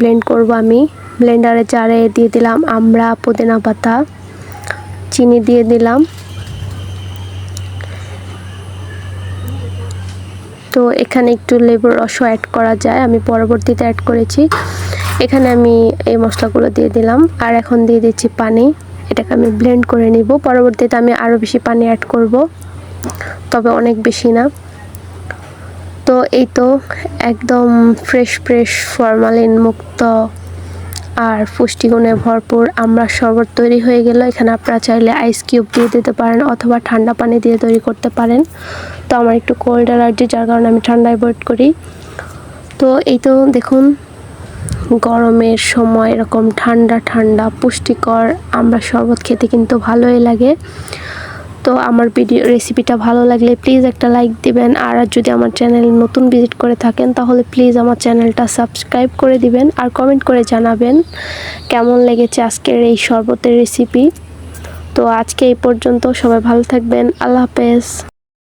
Blend করব আমি। ব্লেন্ডারে জারে দিয়ে দিলাম আমরা পুদিনা পাতা, চিনি দিয়ে দিলাম। তো এখানে একটু লেবুর রসও অ্যাড করা যায়, আমি পরবর্তীতে অ্যাড করেছি। এখানে আমি এই মশলাগুলো দিয়ে দিলাম। আর এখন দিয়ে দিচ্ছি পানি, এটাকে আমি ব্লেন্ড করে নিব। পরবর্তীতে আমি আরও বেশি পানি অ্যাড করব, তবে অনেক বেশি না। তো এই তো একদম ফ্রেশ ফ্রেশ ফরমালিন মুক্ত আর পুষ্টিগুণে ভরপুর আমরা শরবত তৈরি হয়ে গেল। এখানে আপনারা চাইলে আইস কিউব দিয়ে দিতে পারেন অথবা ঠান্ডা পানি দিয়ে তৈরি করতে পারেন। তো আমার একটু কোল্ড অ্যালার্জি যার কারণে আমি ঠান্ডা অ্যাভয়েড করি। তো এই তো দেখুন, গরমের সময় এরকম ঠান্ডা ঠান্ডা, পুষ্টিকর আমরা শরবত খেতে কিন্তু ভালোই লাগে। তো আমার ভিডিও রেসিপিটা ভালো লাগলে প্লিজ একটা লাইক দিবেন। আর যদি আমার চ্যানেল নতুন ভিজিট করে থাকেন, তাহলে প্লিজ আমার চ্যানেলটা সাবস্ক্রাইব করে দিবেন আর কমেন্ট করে জানাবেন কেমন লেগেছে আজকের এই শরবতের রেসিপি তো আজকে এই পর্যন্ত সবাই ভালো থাকবেন। আল্লাহ হাফেজ।